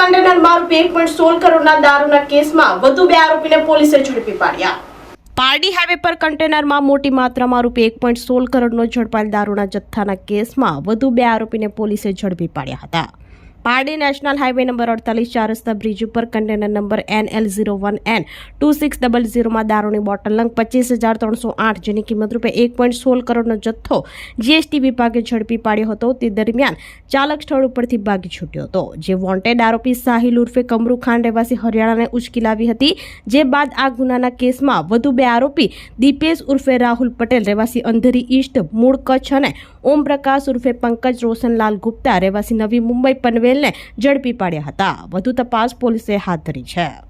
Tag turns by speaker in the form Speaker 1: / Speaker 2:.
Speaker 1: કન્ટેનરમાં કેસમાં વધુ બે આરોપીને પોલીસે પાડ્યા. પારડી હાઈવે પર કન્ટેનરમાં મોટી માત્રામાં રૂપિયા એક પોઈન્ટ સોળ કરોડનો ઝડપાયેલ દારૂના જથ્થાના કેસમાં વધુ બે આરોપીને પોલીસે ઝડપી પાડ્યા હતા. પારડી નેશનલ હાઈવે નંબર અડતાલીસ ચાર રસ્તા બ્રિજ ઉપર container number N L zero one N two six double ઝીરોમાં દારૂની બોટલ લંગ પચીસ હજાર ત્રણસો આઠ જેની કિંમત રૂપે એક પોઈન્ટ સોળ કરોડનો જથ્થો જીએસટી વિભાગે ઝડપી પાડ્યો હતો. તે દરમિયાન ચાલક સ્થળ ઉપરથી ભાગી છૂટ્યો હતો. જે વોન્ટેડ આરોપી સાહિલ ઉર્ફે કમરુ ખાન રહેવાસી હરિયાણાને ઉચકી લાવી હતી. જે બાદ આ ગુનાના કેસમાં વધુ બે આરોપી દીપેશ ઉર્ફે રાહુલ પટેલ રહેવાસી અંધેરી ઈસ્ટ મૂળ કચ્છ અને ઓમ પ્રકાશ ઉર્ફે પંકજ રોશનલાલ ગુપ્તા રહેવાસી નવી મુંબઈ પનવેલને ઝડપી પાડ્યા હતા. વધુ તપાસ પોલીસે હાથ ધરી છે.